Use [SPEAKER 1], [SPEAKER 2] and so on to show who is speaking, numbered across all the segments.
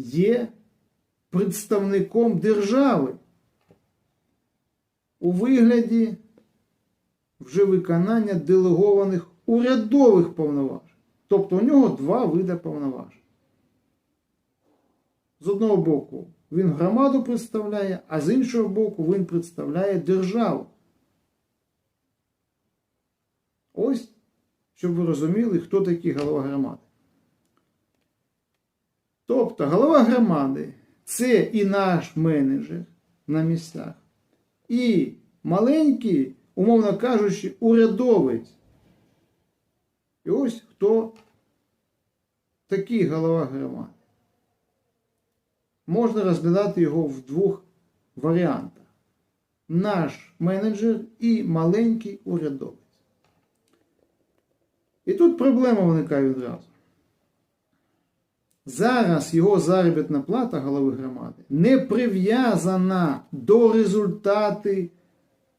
[SPEAKER 1] є представником держави у вигляді вже виконання делегованих урядових повноважень. Тобто у нього два види повноважень. З одного боку, він громаду представляє, а з іншого боку, він представляє державу. Ось, щоб ви розуміли, хто такий голова громади. Тобто, голова громади це і наш менеджер на місцях, і маленький, умовно кажучи, урядовець. І ось хто такий голова громади. Можна розглядати його в двох варіантах: наш менеджер і маленький урядовець. І тут проблема виникає відразу. Зараз його заробітна плата голови громади не прив'язана до, результати,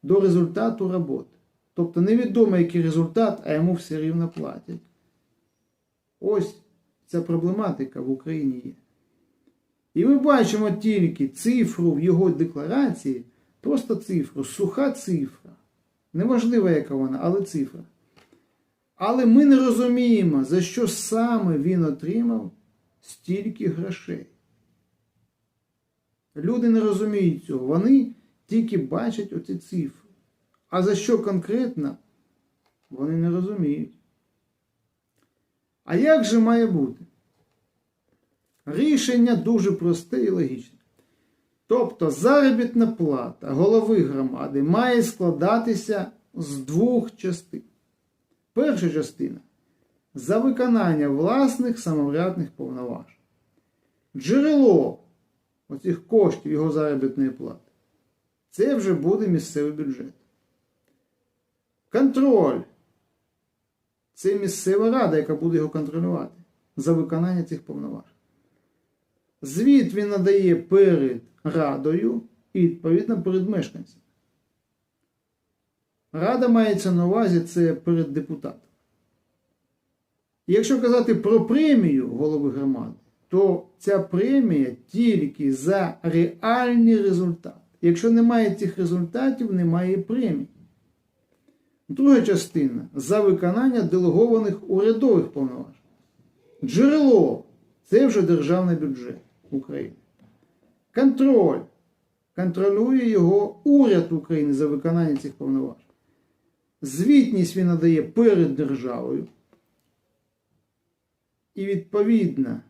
[SPEAKER 1] до результату роботи. Тобто невідомо, який результат, а йому все рівно платять. Ось ця проблематика в Україні є. І ми бачимо тільки цифру в його декларації, просто цифру, суха цифра. Неважливо, яка вона, але цифра. Але ми не розуміємо, за що саме він отримав стільки грошей. Люди не розуміють цього. Вони тільки бачать оці цифри. А за що конкретно, вони не розуміють. А як же має бути? Рішення дуже просте і логічне. Тобто заробітна плата голови громади має складатися з двох частин. Перша частина за виконання власних самоврядних повноважень. Джерело оцих коштів його заробітної плати це вже буде місцевий бюджет. Контроль це місцева рада, яка буде його контролювати за виконання цих повноважень. Звіт він надає перед радою і, відповідно, перед мешканцями. Рада мається на увазі це перед депутатом. Якщо казати про премію голови громади, то ця премія тільки за реальні результати. Якщо немає цих результатів, немає премії. Друга частина за виконання делегованих урядових повноважень. Джерело це вже державний бюджет України. Контроль. Контролює його уряд України за виконання цих повноважень. Звітність він надає перед державою. І відповідно